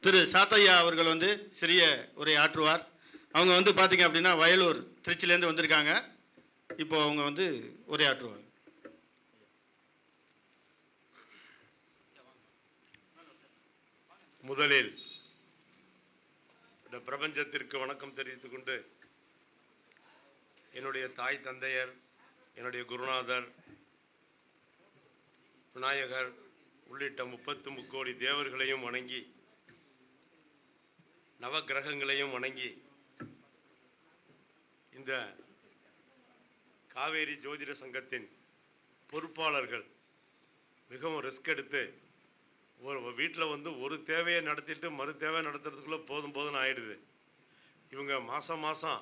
திரு சாத்தையா அவர்கள் வந்து சிறிய உரை ஆற்றுவார். அவங்க வந்து பார்த்தீங்க அப்படின்னா வயலூர் திருச்சியிலேருந்து வந்திருக்காங்க. இப்போ அவங்க வந்து உரையாற்றுவாங்க முதலில் இந்த பிரபஞ்சத்திற்கு வணக்கம் தெரிவித்துக் கொண்டு என்னுடைய தாய் தந்தையர் என்னுடைய குருநாதர் விநாயகர் உள்ளிட்ட முப்பத்து முக்கோடி தேவர்களையும் வணங்கி நவக்கிரகங்களையும் வணங்கி இந்த காவேரி ஜோதிட சங்கத்தின் பொறுப்பாளர்கள் மிகவும் ரிஸ்க் எடுத்து ஒரு வீட்டில் வந்து ஒரு தேவையை நடத்திட்டு மறு தேவை நடத்துறதுக்குள்ளே போதும் போதும்னு ஆயிடுது. இவங்க மாதம் மாதம்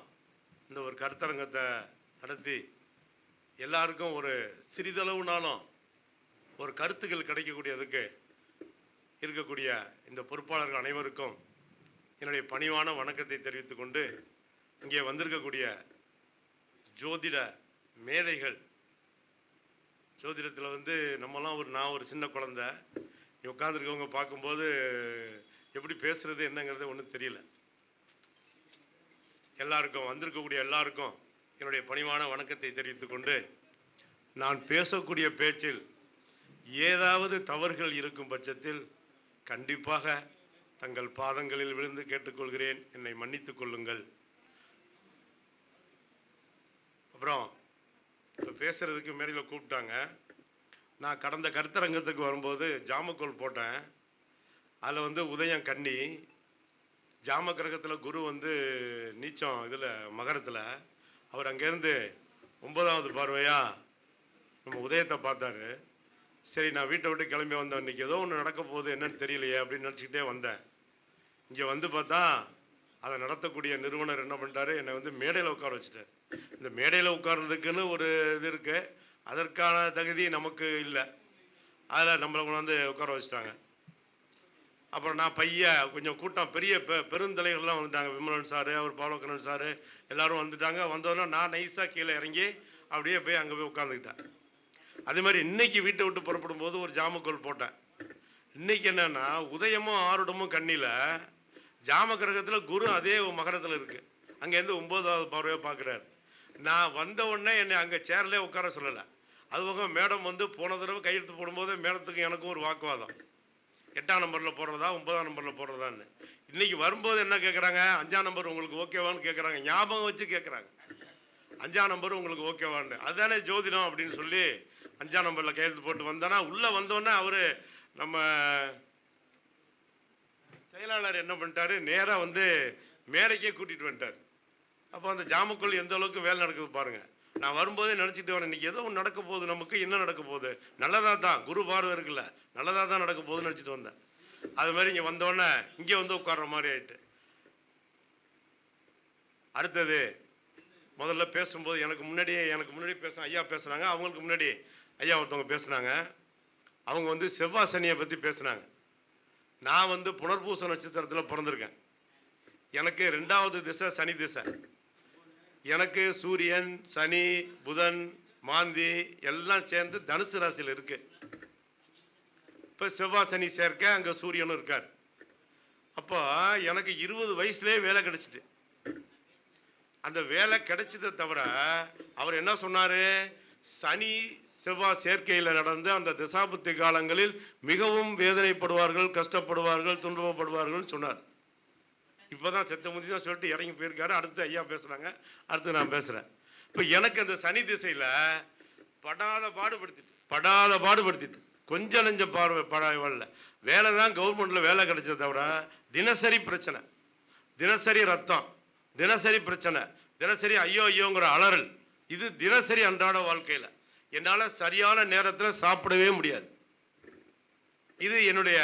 இந்த ஒரு கருத்தரங்கத்தை நடத்தி எல்லாருக்கும் ஒரு சிறிதளவுனாலும் ஒரு கருத்துக்கள் கிடைக்கக்கூடியதுக்கு இருக்கக்கூடிய இந்த பொறுப்பாளர்கள் அனைவருக்கும் என்னுடைய பணிவான வணக்கத்தை தெரிவித்துக் கொண்டு இங்கே வந்திருக்கக்கூடிய ஜோதிட மேதைகள். ஜோதிடத்தில் வந்து நம்மலாம் ஒரு நான் ஒரு சின்ன குழந்தை. உட்காந்துருக்கவங்க பார்க்கும்போது எப்படி பேசுறது என்னங்கிறது ஒன்றும் தெரியல. எல்லாருக்கும் வந்திருக்கக்கூடிய எல்லாருக்கும் என்னுடைய பணிவான வணக்கத்தை தெரிவித்துக்கொண்டு நான் பேசக்கூடிய பேச்சில் ஏதாவது தவறுகள் இருக்கும் பட்சத்தில் கண்டிப்பாக தங்கள் பாதங்களில் விழுந்து கேட்டுக்கொள்கிறேன். என்னை மன்னித்துக் கொள்ளுங்கள். அப்புறம் இப்போ பேசுறதுக்கு மேடையில் கூப்பிட்டாங்க. நான் கடந்த கருத்தரங்கத்துக்கு வரும்போது ஜாமக்கோல் போட்டேன். அதில் வந்து உதயம் கன்னி ஜாம கிரகத்தில் குரு வந்து நீச்சம் இதில் மகரத்தில் அவர் அங்கேருந்து ஒன்பதாவது பார்வையா நம்ம உதயத்தை பார்த்தாரு. சரி நான் வீட்டை விட்டு கிளம்பி வந்தேன். இன்னைக்கு ஏதோ ஒன்று நடக்க போகுது என்னன்னு தெரியலையே அப்படின்னு நினச்சிக்கிட்டே வந்தேன். இங்கே வந்து பார்த்தா அதை நடத்தக்கூடிய நிறுவனர் என்ன பண்ணிட்டாரு? என்னை வந்து மேடையில் உட்கார வச்சுட்டார். இந்த மேடையில் உட்கார்றதுக்குன்னு ஒரு இது இருக்குது அதற்கான தகுதி நமக்கு இல்லை. அதில் நம்மளை கொண்டாந்து உட்கார வச்சுட்டாங்க. அப்புறம் நான் பையன் கொஞ்சம் கூட்டம் பெரிய பெ பெருந்தலைகள்லாம் வந்துட்டாங்க விமலன் சாரு அவர் பாலோக்கரன் சாரு எல்லாரும் வந்துட்டாங்க. வந்தோடனே நான் நைஸாக கீழே இறங்கி அப்படியே போய் அங்கே போய் உட்காந்துக்கிட்டேன் அதே மாதிரி இன்றைக்கி வீட்டை விட்டு புறப்படும் போது ஒரு ஜாமக்கோல் போட்டேன். இன்றைக்கி என்னன்னா உதயமும் ஆறுடமும் கண்ணியில் ஜாம கிரகத்தில் குரு அதே மகரத்தில் இருக்குது அங்கேருந்து ஒம்போதாவது பார்வையாக பார்க்குறாரு நான் வந்த உடனே என்னை அங்கே சேர்லேயே உட்கார சொல்லலை. அது போக மேடம் வந்து போன தடவை கையெழுத்து போடும்போது மேடத்துக்கும் எனக்கும் ஒரு வாக்குவாதம். எட்டாம் நம்பரில் போடுறதா ஒன்பதாம் நம்பரில் போடுறதான்னு. இன்னைக்கு வரும்போது என்ன கேட்குறாங்க அஞ்சாம் நம்பர் உங்களுக்கு ஓகேவான்னு கேட்குறாங்க ஞாபகம் வச்சு கேட்குறாங்க அஞ்சாம் நம்பர் உங்களுக்கு ஓகேவான்னு. அதுதானே ஜோதிடம் அப்படின்னு சொல்லி அஞ்சாம் நம்பரில் கையெழுத்து போட்டு வந்தானா உள்ளே வந்தோடனே அவர் நம்ம செயலாளர் என்ன பண்ணிட்டாரு? நேராக வந்து மேடைக்கே கூட்டிகிட்டு வந்துட்டார். அப்போ அந்த ஜாமக்குள் எந்த அளவுக்கு வேலை நடக்குது பாருங்கள் நான் வரும்போதே நினச்சிட்டு வரேன் இன்னைக்கு ஏதோ ஒன்று நடக்க போகுது நமக்கு என்ன நடக்க போகுது? நல்லதாக தான் குரு பார்வை இருக்குல்ல. நல்லதாக தான் நடக்க போகுதுன்னு நினச்சிட்டு வந்தேன். அது மாதிரி இங்கே வந்தோடனே இங்கே வந்து உட்கார்ற மாதிரி ஆயிட்டு. அடுத்தது முதல்ல பேசும்போது எனக்கு முன்னாடியே எனக்கு முன்னாடி பேச ஐயா பேசுனாங்க அவங்களுக்கு முன்னாடி ஐயா ஒருத்தவங்க பேசுனாங்க. அவங்க வந்து செவ்வாய் சனியை பற்றி பேசுனாங்க. நான் வந்து புனர்பூச நட்சத்திரத்தில் பிறந்திருக்கேன். எனக்கு ரெண்டாவது திசை சனி திசை. எனக்கு சூரியன் சனி புதன் மாந்தி எல்லாம் சேர்ந்து தனுசு ராசியில் இருக்கு. இப்போ செவ்வாய் சனி சேர்க்க அங்கே சூரியனும் இருக்கார். அப்போ எனக்கு இருபது வயசுலேயே வேலை கிடச்சிட்டு. அந்த வேலை கிடைச்சதை தவிர அவர் என்ன சொன்னார்? சனி செவ்வாய் சேர்க்கையில் நடந்த அந்த திசாபுத்தி காலங்களில் மிகவும் வேதனைப்படுவார்கள் கஷ்டப்படுவார்கள் துன்பப்படுவார்கள் சொன்னார். இப்போதான் செத்த முந்தி தான் சொல்லிட்டு இறங்கி போயிருக்காரு. அடுத்து ஐயா பேசுகிறாங்க அடுத்து நான் பேசுகிறேன் இப்போ எனக்கு அந்த சனி திசையில் படாத பாடுபடுத்திட்டு படாத பாடுபடுத்திட்டு கொஞ்சம் நஞ்சம் பார்வை படாவல்ல வேலை தான் கவர்மெண்ட்டில் வேலை கிடைச்சதை தவிர தினசரி பிரச்சனை. தினசரி ரத்தம் தினசரி பிரச்சனை தினசரி ஐயோ ஐயோங்கிற அலறல். இது தினசரி அன்றாட வாழ்க்கையில். என்னால் சரியான நேரத்தில் சாப்பிடவே முடியாது. இது என்னுடைய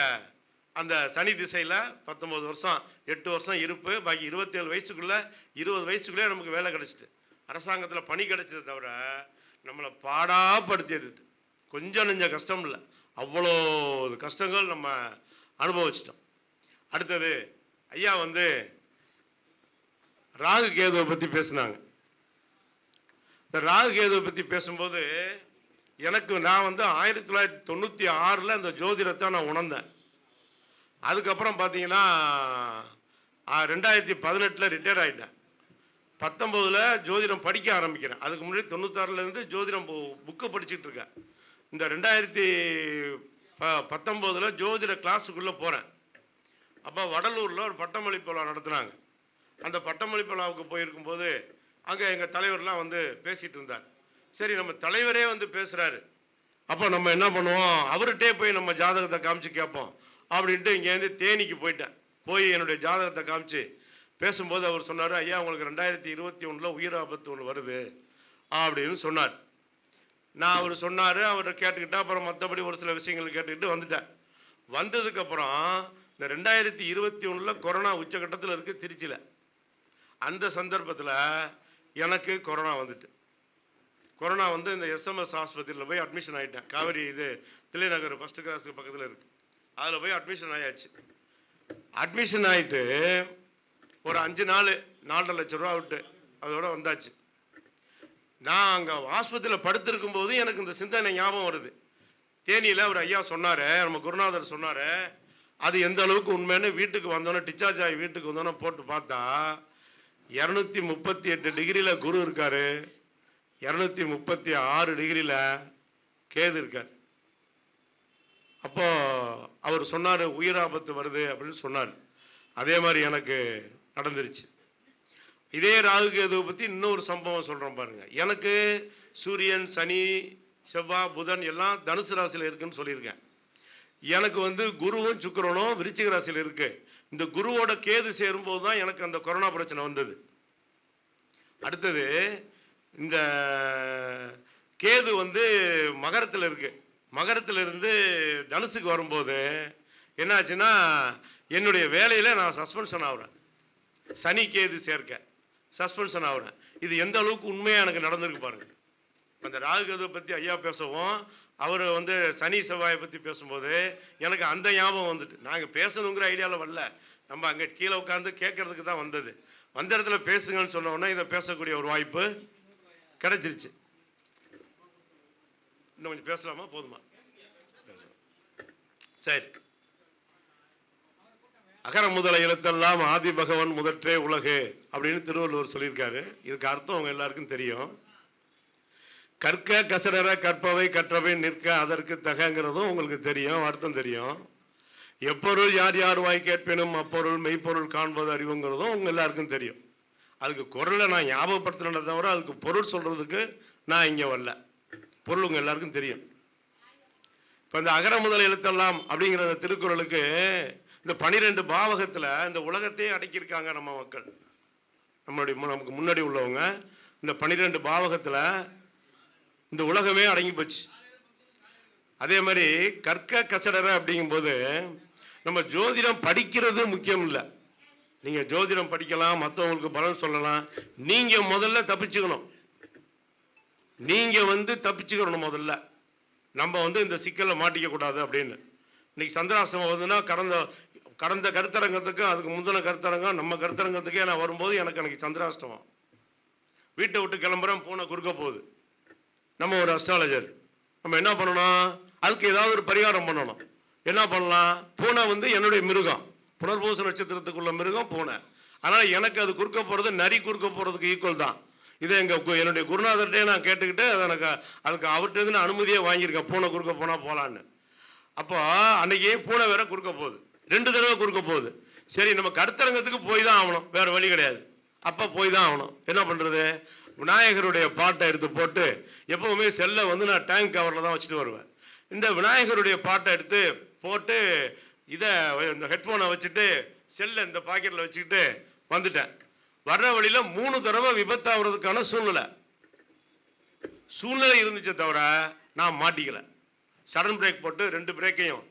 அந்த சனி திசையில் பத்தொம்பது வருஷம் எட்டு வருஷம் இருப்பு பாக்கி இருபத்தேழு வயசுக்குள்ளே இருபது வயசுக்குள்ளே நமக்கு வேலை கிடச்சிட்டு. அரசாங்கத்தில் பணி கிடச்சதை தவிர நம்மளை பாடாப்படுத்திடுது. கொஞ்சம் நெஞ்ச கஷ்டம் இல்லை. அவ்வளோ கஷ்டங்கள் நம்ம அனுபவிச்சிட்டோம். அடுத்தது ஐயா வந்து ராகு கேதுவை பற்றி பேசினாங்க. இந்த ராகு கேதுவை பற்றி பேசும்போது எனக்கு நான் வந்து ஆயிரத்தி தொள்ளாயிரத்தி தொண்ணூற்றி ஆறில் அந்த ஜோதிடத்தை நான் உணர்ந்தேன். அதுக்கப்புறம் பார்த்தீங்கன்னா ரெண்டாயிரத்தி பதினெட்டில் ரிட்டையர் ஆகிட்டேன் பத்தொம்போதில் ஜோதிடம் படிக்க ஆரம்பிக்கிறேன். அதுக்கு முன்னாடி தொண்ணூத்தாறுலேருந்து ஜோதிடம் புக்கு படிச்சுட்டு இருக்கேன். இந்த ரெண்டாயிரத்தி ப பத்தொம்போதில் ஜோதிட கிளாஸுக்குள்ளே போகிறேன் அப்போ வடலூரில் ஒரு பட்டமளிப்பு விழா நடத்துனாங்க. அந்த பட்டமளிப்பு விழாவுக்கு போயிருக்கும்போது அங்கே எங்கள் தலைவர்லாம் வந்து பேசிகிட்டு இருந்தார். சரி நம்ம தலைவரே வந்து பேசுகிறாரு அப்போ நம்ம என்ன பண்ணுவோம்? அவர்கிட்டே போய் நம்ம ஜாதகத்தை காமிச்சு கேட்போம். அப்படின்ட்டு இங்கேருந்து தேனிக்கு போயிட்டேன். போய் என்னுடைய ஜாதகத்தை காமிச்சு பேசும்போது அவர் சொன்னார் ஐயா உங்களுக்கு ரெண்டாயிரத்தி இருபத்தி ஒன்றில் உயிர் ஆபத்து ஒன்று வருது. அப்படின்னு சொன்னார். நான் அவர் சொன்னார் அவரை கேட்டுக்கிட்டேன். அப்புறம் மற்றபடி ஒரு சில விஷயங்கள் கேட்டுக்கிட்டு வந்துட்டேன். வந்ததுக்கப்புறம் இந்த ரெண்டாயிரத்தி இருபத்தி ஒன்றில் கொரோனா உச்சகட்டத்தில் இருக்குது திருச்சியில். அந்த சந்தர்ப்பத்தில் எனக்கு கொரோனா வந்துட்டு. கொரோனா வந்து இந்த எஸ்எம்எஸ் ஆஸ்பத்திரியில் போய் அட்மிஷன் ஆகிட்டேன் காவேரி இது தில்லைநகர் ஃபஸ்ட்டு கிளாஸுக்கு பக்கத்தில் இருக்குது அதில் போய் அட்மிஷன் ஆயாச்சு. அட்மிஷன் ஆகிட்டு ஒரு அஞ்சு நாள் நாலரை லட்ச ரூபா விட்டு அதோட வந்தாச்சு. நான் அங்கே ஆஸ்பத்திரியில் படுத்திருக்கும் போது எனக்கு இந்த சிந்தனை ஞாபகம் வருது. தேனியில் ஒரு ஐயா சொன்னார் நம்ம குருநாதர் சொன்னார் அது எந்த அளவுக்கு உண்மைன்னு வீட்டுக்கு வந்தோன்னே டிச்சார்ஜ் ஆகி வீட்டுக்கு வந்தோன்னே போட்டு பார்த்தா இரநூத்தி முப்பத்தி எட்டு டிகிரியில் குரு இருக்கார் இரநூத்தி முப்பத்தி ஆறு டிகிரியில் கேது இருக்கார். அப்போ அவர் சொன்னார் உயிர் ஆபத்து வருது அப்படின்னு சொன்னார். அதே மாதிரி எனக்கு நடந்துருச்சு. இதே ராகு கேதுவை பற்றி இன்னொரு சம்பவம் சொல்கிறேன் பாருங்கள் எனக்கு சூரியன் சனி செவ்வாய் புதன் எல்லாம் தனுசு ராசியில் இருக்குன்னு சொல்லியிருக்கேன். எனக்கு வந்து குருவும் சுக்கிரனும் விருச்சிக ராசியில் இருக்குது இந்த குருவோட கேது சேரும்போது தான் எனக்கு அந்த கொரோனா பிரச்சனை வந்தது. அடுத்தது இந்த கேது வந்து மகரத்தில் இருக்குது மகரத்தில் இருந்து தனுசுக்கு வரும்போது என்னாச்சுன்னா என்னுடைய வேலையில் நான் சஸ்பென்ஷன் ஆகிறேன் சனி எது சேர்க்க சஸ்பென்ஷன் ஆகிறேன் இது எந்த அளவுக்கு உண்மையாக எனக்கு நடந்திருக்கு பாருங்கள் அந்த ராகுகதை பற்றி ஐயா பேசவும் அவர் வந்து சனி செவ்வாயை பற்றி பேசும்போது எனக்கு அந்த ஞாபகம் வந்துட்டு நாங்கள் பேசணுங்கிற ஐடியாவில் வரல. நம்ம அங்கே கீழே உட்காந்து கேட்கறதுக்கு தான் வந்தது. வந்த இடத்துல பேசுங்கன்னு சொன்னோன்னா இதை பேசக்கூடிய ஒரு வாய்ப்பு கிடைச்சிருச்சு. இன்னும் கொஞ்சம் பேசலாமா? போதுமா? பேசலாம். சரி. அகர முதல எழுத்தெல்லாம் ஆதி பகவன் முதற்றே உலகு அப்படின்னு திருவள்ளுவர் சொல்லியிருக்காரு. இதுக்கு அர்த்தம் அவங்க எல்லாருக்கும் தெரியும். கற்க கசடர கற்பவை கற்றவை நிற்க அதற்கு தகங்கிறதும் உங்களுக்கு தெரியும் அர்த்தம் தெரியும். எப்பொருள் யார் யார் வாய் கேட்பினும் அப்பொருள் மெய்ப்பொருள் காண்பது அறிவுங்கிறதும் உங்க எல்லாருக்கும் தெரியும். அதுக்கு குரலை நான் ஞாபகப்படுத்தினதை தவிர அதுக்கு பொருள் சொல்றதுக்கு நான் இங்கே வரல. பொருள் உங்க எல்லாருக்கும் தெரியும். இப்போ இந்த அகர முதல் எழுத்தெல்லாம் அப்படிங்கிற அந்த திருக்குறளுக்கு இந்த பனிரெண்டு பாவகத்தில் இந்த உலகத்தையே அடக்கியிருக்காங்க நம்ம மக்கள். நம்மளுடைய மு- நமக்கு முன்னாடி உள்ளவங்க இந்த பனிரெண்டு பாவகத்தில் இந்த உலகமே அடங்கி போச்சு. அதே மாதிரி கற்க கசடர அப்படிங்கும்போது நம்ம ஜோதிடம் படிக்கிறது முக்கியம் இல்லை. நீங்கள் ஜோதிடம் படிக்கலாம் மற்றவங்களுக்கு பலன் சொல்லலாம். நீங்கள் முதல்ல தப்பிச்சுக்கணும். நீங்கள் வந்து தப்பிச்சுக்கணும் முதல்ல. நம்ம வந்து இந்த சிக்கலில் மாட்டிக்க கூடாது அப்படின்னு. இன்னைக்கு சந்திராசிரமம் வந்துன்னா கடந்த கடந்த கருத்தரங்கத்துக்கும் அதுக்கு முந்தின கருத்தரங்கம் நம்ம கருத்தரங்கத்துக்கே நான் வரும்போது எனக்கு எனக்கு சந்திராஷ்டமம். வீட்டை விட்டு கிளம்புறேன் பூனை குறுக்க போகுது. நம்ம ஒரு அஸ்ட்ராலஜர் நம்ம என்ன பண்ணணும்? அதுக்கு ஏதாவது ஒரு பரிகாரம் பண்ணணும். என்ன பண்ணலாம்? பூனை வந்து என்னுடைய மிருகம். புனர்பூச நட்சத்திரத்துக்குள்ள மிருகம் பூனை. ஆனால் எனக்கு அது குறுக்க போகிறது நரி குறுக்க போகிறதுக்கு ஈக்குவல் தான். இதை எங்கள் என்னுடைய குருநாதர்கிட்டே நான் கேட்டுக்கிட்டு அதை எனக்கு அதுக்கு அவர்கிட்ட நான் அனுமதியே வாங்கியிருக்கேன். பூனை குறுக்க போனால் போகலான்னு அப்போ அன்றைக்கே பூனை வேற குறுக்க போகுது. ரெண்டு தடவை குறுக்க போகுது. சரி நம்ம கருத்தரங்கத்துக்கு போய் தான் ஆகணும். வேறு வழி கிடையாது. அப்போ போய் தான் ஆகணும். என்ன பண்ணுறது விநாயகருடைய பாட்டை எடுத்து போட்டு எப்பவுமே செல்லை வந்து நான் டேங்க் கவரில் தான் வச்சுட்டு வருவேன். இந்த விநாயகருடைய பாட்டை எடுத்து போட்டு இதை இந்த ஹெட்ஃபோனை வச்சுட்டு செல்லை இந்த பாக்கெட்டில் வச்சுக்கிட்டு வந்துட்டேன். வர்ற வழியில் மூணு தடவை விபத்தாகிறதுக்கான சூழ்நிலை. சூழ்நிலை இருந்துச்சே தவிர நான் மாட்டிக்கல. சடன் பிரேக் போட்டு ரெண்டு பிரேக்கையும்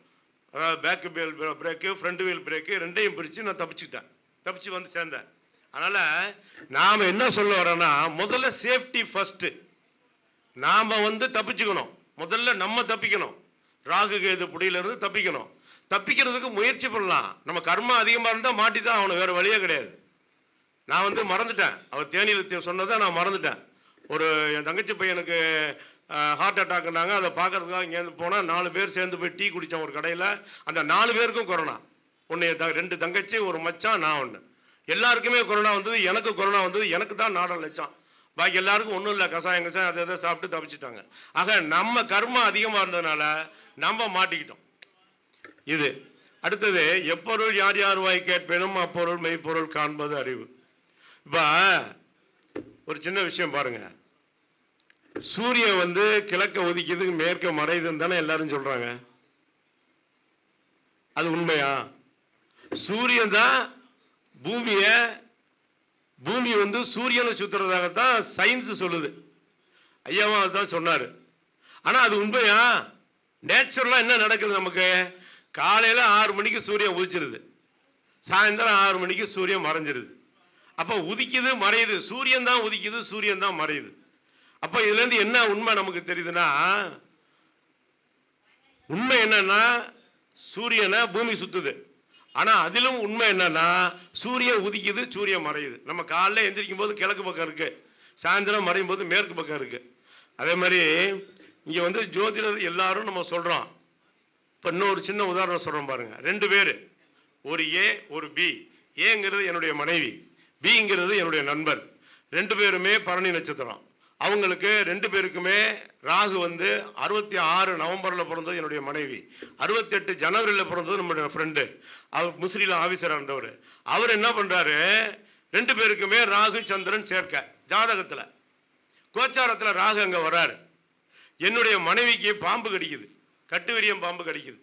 அதாவது back wheel brake front wheel brake ரெண்டையும் பிரித்து நான் தப்பிச்சுக்கிட்டேன். தப்பிச்சு வந்து சேர்ந்தேன். அதனால் நாம் என்ன சொல்ல வரோன்னா முதல்ல சேஃப்டி ஃபஸ்ட்டு நாம் வந்து தப்பிச்சுக்கணும். முதல்ல நம்ம தப்பிக்கணும். ராகு கேது புடியிலிருந்து தப்பிக்கணும். தப்பிக்கிறதுக்கு முயற்சி பண்ணலாம். நம்ம கர்மம் அதிகமாக இருந்தால் மாட்டி தான் ஆகணும். வேறு வழியே கிடையாது. நான் வந்து மறந்துட்டேன். அவர் தேனியில் சொன்னதை நான் மறந்துட்டேன். ஒரு என் தங்கச்சி பையனுக்கு ஹார்ட் அட்டாக்னாங்க அதை பார்க்கறதுக்காக இங்கேருந்து போனால் நாலு பேர் சேர்ந்து போய் டீ குடித்தோம் ஒரு கடையில். அந்த நாலு பேருக்கும் கொரோனா ஒன்று த ரெண்டு தங்கச்சி ஒரு மச்சான் நான் ஒன்று எல்லாருக்குமே கொரோனா வந்தது. எனக்கு கொரோனா வந்தது. எனக்கு தான் நாடம் லட்சம் பாக்கி எல்லாருக்கும் ஒன்றும் இல்லை. கசாயம் கசாயம் அதை எதை சாப்பிட்டு தப்பிச்சிட்டாங்க. ஆக நம்ம கர்மம் அதிகமாக இருந்ததுனால நம்ம மாட்டிக்கிட்டோம். இது. அடுத்தது எப்பொருள் யார் யார் வாய் கேட்பேனும் அப்பொருள் மெய்ப்பொருள் காண்பது அறிவு. இப்போ ஒரு சின்ன விஷயம் பாருங்க. சூரியன் வந்து கிழக்க ஒதிக்குது மேற்க மறையுதுன்னு தானே எல்லாரும் சொல்றாங்க. அது உண்மையா? சூரியன் தான் பூமிய பூமி வந்து சூரியனை சுத்துறதாகத்தான் சயின்ஸ் சொல்லுது. ஐயாவும் அதுதான் சொன்னார். ஆனால் அது உண்மையா? நேச்சுரலாக என்ன நடக்குது நமக்கு? காலையில் ஆறு மணிக்கு சூரியன் உதிச்சிருது. சாயந்தரம் ஆறு மணிக்கு சூரியன் மறைஞ்சிருது. அப்போ உதிக்குது மறையுது. சூரியன் தான் உதிக்குது சூரியன் தான் மறையுது. அப்போ இதுலேருந்து என்ன உண்மை நமக்கு தெரியுதுன்னா உண்மை என்னன்னா சூரியனை பூமி சுத்துது. ஆனால் அதிலும் உண்மை என்னன்னா சூரியன் உதிக்குது சூரியன் மறையுது. நம்ம காலைல எந்திரிக்கும் போது கிழக்கு பக்கம் இருக்கு. சாயந்தரம் மறையும் போது மேற்கு பக்கம் இருக்கு. அதே மாதிரி இங்கே வந்து ஜோதிடர் எல்லாரும் நம்ம சொல்கிறோம் இப்போ இன்னொரு சின்ன உதாரணம் சொல்கிறோம் பாருங்கள் ரெண்டு பேர். ஒரு ஏ ஒரு பி. ஏங்கிறது என்னுடைய மனைவி. பிங்கிறது என்னுடைய நண்பர் ரெண்டு பேருமே பரணி நட்சத்திரம். அவங்களுக்கு ரெண்டு பேருக்குமே ராகு வந்து அறுபத்தி ஆறு நவம்பரில் பிறந்தது என்னுடைய மனைவி. அறுபத்தெட்டு ஜனவரியில் பிறந்தது நம்முடைய ஃப்ரெண்டு அவர் முஸ்லீம் ஆஃபீஸராக இருந்தவர். அவர் என்ன பண்ணுறாரு ரெண்டு பேருக்குமே ராகு சந்திரன் சேர்க்க ஜாதகத்தில். கோச்சாரத்தில் ராகு அங்கே வராரு. என்னுடைய மனைவிக்கு பாம்பு கடிக்குது. கட்டுவிரியம் பாம்பு கடிக்குது.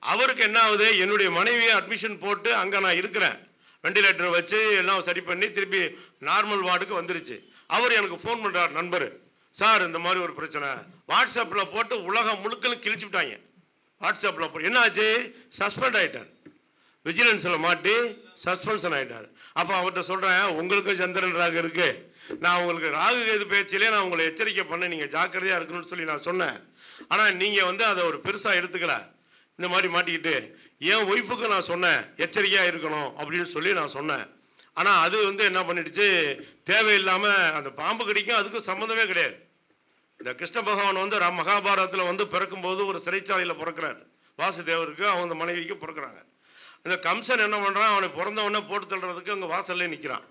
அவருக்கு என்ன ஆகுது? என்னுடைய மனைவியை அட்மிஷன் போட்டு அங்கே நான் இருக்கிறேன். வெண்டிலேட்டரை வச்சு எல்லாம் சரி பண்ணி திருப்பி நார்மல் வார்டுக்கு வந்துருச்சு. அவர் எனக்கு ஃபோன் பண்ணுறார் நண்பர். சார் இந்த மாதிரி ஒரு பிரச்சனை. வாட்ஸ்அப்பில் போட்டு உலகம் முழுக்கலும் கிழிச்சு விட்டாங்க. வாட்ஸ்அப்பில் போட்டு என்னாச்சு? சஸ்பெண்ட் ஆகிட்டார் விஜிலன்ஸில் மாட்டி சஸ்பென்ஷன் ஆகிட்டார் அப்போ அவர்கிட்ட சொல்கிறேன் உங்களுக்கும் சந்திரன் ராகு இருக்குது நான் உங்களுக்கு ராகு கேது பேச்சிலே நான் உங்களை எச்சரிக்கை பண்ண நீங்கள் ஜாக்கிரதையாக இருக்கணும்னு சொல்லி நான் சொன்னேன். ஆனால் நீங்கள் வந்து அதை ஒரு பெருசாக எடுத்துக்கல. இந்த மாதிரி மாட்டிக்கிட்டு என் ஒய்ஃபுக்கு நான் சொன்னேன் எச்சரிக்கையாக இருக்கணும் அப்படின்னு சொல்லி நான் சொன்னேன். ஆனால் அது வந்து என்ன பண்ணிடுச்சு? தேவையில்லாமல் அந்த பாம்பு கடிக்கும் அதுக்கும் சம்மந்தமே கிடையாது. இந்த கிருஷ்ண பகவான் வந்து ர- மகாபாரதத்தில் வந்து பிறக்கும்போது ஒரு சிறைச்சாலையில் பிறக்கிறார். வாசுதேவருக்கு அவங்க மனைவிக்கு பிறக்கிறாங்க. இந்த கம்சன் என்ன பண்ணுறான் அவனை பிறந்தவொடனே போட்டு தள்ளுறதுக்கு அங்கே வாசல்லே நிற்கிறான்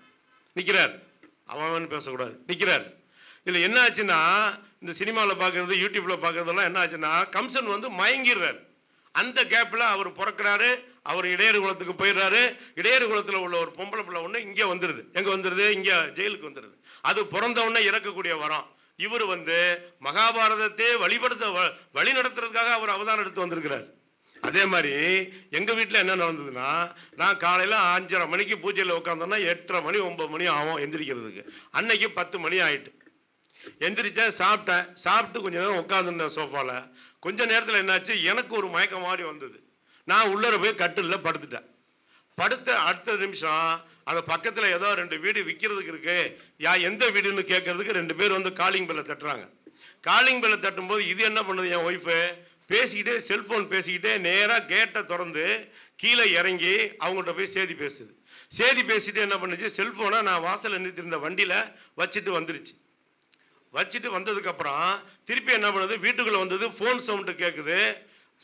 நிற்கிறார் அவன் அவன் பேசக்கூடாது. நிற்கிறார் இதில் என்ன ஆச்சுன்னா இந்த சினிமாவில் பார்க்குறது யூடியூப்பில் பார்க்குறதெல்லாம் என்ன ஆச்சுன்னா கம்சன் வந்து மயங்கிடுறார். அந்த கேப்பில் அவர் பிறக்கிறாரு அவர் இடையர் குளத்துக்கு போயிடுறாரு. இடையர் குளத்தில் உள்ள ஒரு பொம்பளை பிள்ளை ஒன்று இங்கே வந்துடுது எங்கே வந்துடுது இங்கே ஜெயிலுக்கு வந்துடுது அது பிறந்த உடனே இறக்கக்கூடிய வரம். இவர் வந்து மகாபாரதத்தை வழிபடுத்த வ- வழி நடத்துறதுக்காக அவர் அவதாரம் எடுத்து வந்திருக்கிறார். அதே மாதிரி எங்கள் வீட்டில் என்ன நடந்ததுன்னா நான் காலையில் அஞ்சரை மணிக்கு பூஜையில் உட்காந்தோன்னா எட்டரை மணி ஒம்பது மணி ஆகும் எந்திரிக்கிறதுக்கு. அன்னைக்கு பத்து மணி ஆயிட்டு. எந்திரிச்சேன் சாப்பிட்டேன். சாப்பிட்டு கொஞ்ச நேரம் உட்காந்துருந்தேன் சோஃபாவில் கொஞ்ச நேரத்தில் என்னாச்சு? எனக்கு ஒரு மயக்கம் மாதிரி வந்தது. நான் உள்ளர போய் கட்டிலில் படுத்துட்டேன். படுத்த அடுத்த நிமிஷம் அந்த பக்கத்தில் ஏதோ ரெண்டு வீடு விற்கிறதுக்கு இருக்கு. யா எந்த வீடுன்னு கேட்கறதுக்கு ரெண்டு பேர் வந்து காலிங் பெல்லை தட்டுறாங்க. காலிங் பெல்லை தட்டும்போது இது என்ன பண்ணுது என் ஒய்ஃபு பேசிக்கிட்டே செல்ஃபோன் பேசிக்கிட்டே நேராக கேட்டை திறந்து கீழே இறங்கி அவங்கள்ட்ட போய் சேதி பேசுது. சேதி பேசிட்டு என்ன பண்ணுச்சு? செல்ஃபோனை நான் வாசலில் நிறுத்திருந்த வண்டியில் வச்சுட்டு வந்துருச்சு. வச்சுட்டு வந்ததுக்கப்புறம் திருப்பி என்ன பண்ணுது? வீட்டுக்குள்ளே வந்தது ஃபோன் சவுண்டு கேட்குது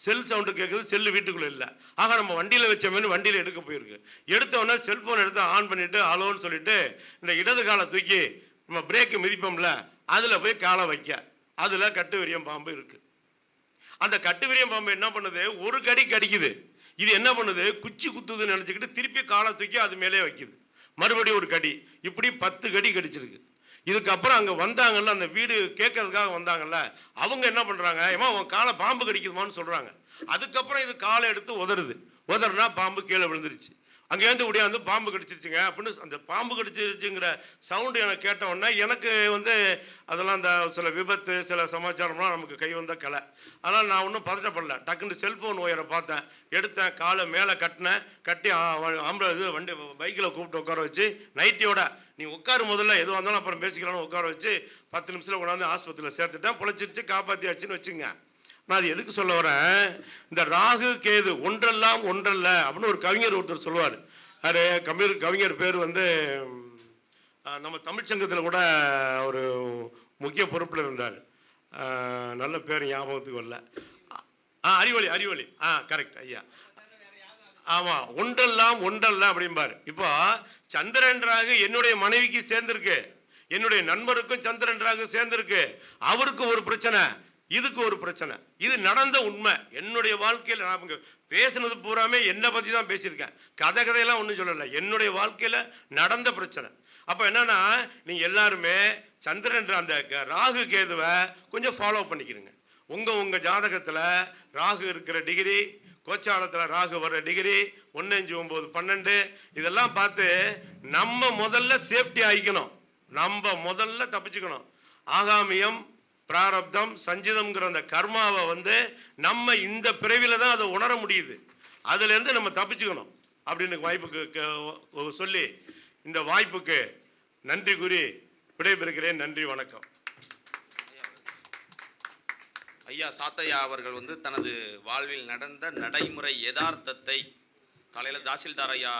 செல் சவுண்டு கேட்குது செல்லு வீட்டுக்குள்ளே இல்லை. ஆக நம்ம வண்டியில் வச்சோமேனு வண்டியில் எடுக்க போயிருக்கு. எடுத்தோடனே செல்ஃபோன் எடுத்து ஆன் பண்ணிவிட்டு ஹலோன்னு சொல்லிட்டு இந்த இடது காலை தூக்கி நம்ம பிரேக்கு மிதிப்போம்ல அதில் போய் காலை வைக்க. அதில் கட்டு விரியம் பாம்பு இருக்குது அந்த கட்டு விரியம் பாம்பு என்ன பண்ணுது? ஒரு கடி கடிக்குது. இது என்ன பண்ணுது? குச்சி குத்துதுன்னு நினச்சிக்கிட்டு திருப்பி காலை தூக்கி அது மேலே வைக்குது. மறுபடியும் ஒரு கடி. இப்படி பத்து கடி கடிச்சிருக்கு. இதுக்கப்புறம் அங்கே வந்தாங்கல்ல அந்த வீடு கேட்கறதுக்காக வந்தாங்கல்ல அவங்க என்ன பண்ணுறாங்க ஏமா உன் காலை பாம்பு கடிக்குதுமான்னு சொல்கிறாங்க அதுக்கப்புறம் இது காலை எடுத்து உதறுது. உதறுனா பாம்பு கீழே விழுந்துருச்சு. அங்கேருந்து உடையாந்து பாம்பு கடிச்சிருச்சுங்க. அப்படின்னு அந்த பாம்பு கடிச்சிருச்சுங்கிற சவுண்டு எனக்கு கேட்ட உடனே எனக்கு வந்து அதெல்லாம் அந்த சில விபத்து சில சமாச்சாரம்லாம் நமக்கு கை வந்த கலை. அதனால் நான் ஒன்றும் பதட்டப்படல. டக்குன்னு செல்ஃபோன் ஒயரை பார்த்தேன். எடுத்தேன் காலை மேலே கட்டினேன். கட்டி ஆம்பளை இது வண்டி பைக்கில் கூப்பிட்டு உட்கார வச்சு நைட்டியோட நீ உட்காரு முதல்ல எதுவாக இருந்தாலும் அப்புறம் பேசிக்கலாம்னு உட்கார வச்சு பத்து நிமிஷத்தில் கொண்டாந்து ஆஸ்பத்திரியில் சேர்த்துட்டேன். பொழைச்சிருச்சு காப்பாற்றியாச்சுன்னு வச்சுங்க. நான் அது எதுக்கு சொல்ல வரேன்? இந்த ராகு கேது ஒன்றெல்லாம் ஒன்றல்ல அப்படின்னு ஒரு கவிஞர் ஒருத்தர் சொல்லுவார். அரு கவிஞர் கவிஞர் பேர் வந்து நம்ம தமிழ்ச்சங்கத்தில் கூட ஒரு முக்கிய பொறுப்பில் இருந்தார். நல்ல பேர் ஞாபகத்துக்கு வரல. ஆ அறிவொளி அறிவொளி. ஆ கரெக்ட் ஐயா. ஆமாம் ஒன்றெல்லாம் ஒன்றல்ல அப்படிம்பார். இப்போ சந்திரன்றாக என்னுடைய மனைவிக்கு சேர்ந்திருக்கு. என்னுடைய நண்பருக்கும் சந்திரன்றாக சேர்ந்திருக்கு. அவருக்கு ஒரு பிரச்சனை. இதுக்கு ஒரு பிரச்சனை. இது நடந்த உண்மை. என்னுடைய வாழ்க்கையில் நான் பேசுனது பூராமே என்னை பற்றி தான் பேசியிருக்கேன். கதை கதையெல்லாம் ஒன்றும் சொல்லலை. என்னுடைய வாழ்க்கையில் நடந்த பிரச்சனை. அப்போ என்னன்னா நீங்கள் எல்லாருமே சந்திரன் அந்த க- ராகு கேதுவை கொஞ்சம் ஃபாலோ பண்ணிக்கிறீங்க உங்கள் உங்கள் ஜாதகத்தில் ராகு இருக்கிற டிகிரி கோச்சாலத்தில் ராகு வர்ற டிகிரி ஒன்று அஞ்சு ஒம்பது பன்னெண்டு இதெல்லாம் பார்த்து நம்ம முதல்ல சேஃப்டி ஆகிக்கணும். நம்ம முதல்ல தப்பிச்சுக்கணும். ஆகாமியம் பிராரப்தம் சஞ்சிதம்ங்கிற அந்த கர்மாவை வந்து நம்ம இந்த பிறவில தான் அதை உணர முடியுது. அதுலேருந்து நம்ம தப்பிச்சுக்கணும் அப்படின்னு வாய்ப்புக்கு சொல்லி இந்த வாய்ப்புக்கு நன்றி கூறி விடைபெறுகிறேன். நன்றி வணக்கம். ஐயா சாத்தையா அவர்கள் வந்து தனது வாழ்வில் நடந்த நடைமுறை யதார்த்தத்தை காலையில் தாசில்தார் ஐயா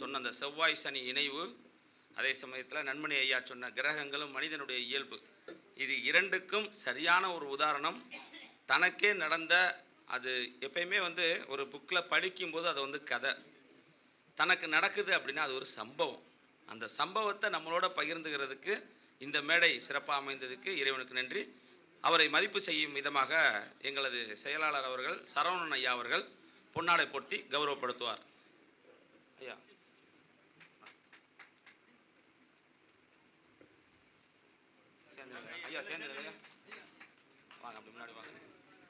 சொன்ன அந்த செவ்வாய் சனி இணைவு அதே சமயத்தில் நன்மணி ஐயா சொன்ன கிரகங்களும் மனிதனுடைய இயல்பு. இது இரண்டுக்கும் சரியான ஒரு உதாரணம். தனக்கே நடந்த அது எப்பயுமே வந்து ஒரு புக்கில் படிக்கும்போது அது வந்து கதை. தனக்கு நடக்குது அப்படின்னா அது ஒரு சம்பவம். அந்த சம்பவத்தை நம்மளோட பகிர்ந்துகிறதுக்கு இந்த மேடை சிறப்பாக அமைந்ததுக்கு இறைவனுக்கு நன்றி. அவரை மதிப்பு செய்யும் விதமாக எங்களது செயலாளர் அவர்கள் சரவணன் ஐயா அவர்கள் பொன்னாடை போர்த்தி கௌரவப்படுத்துவார். ஐயா. சேர்ந்துருங்க ஐயா ஐயா வாங்க அப்படி முன்னாடி வாங்க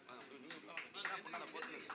வாங்க அப்படி நீங்க உள்ள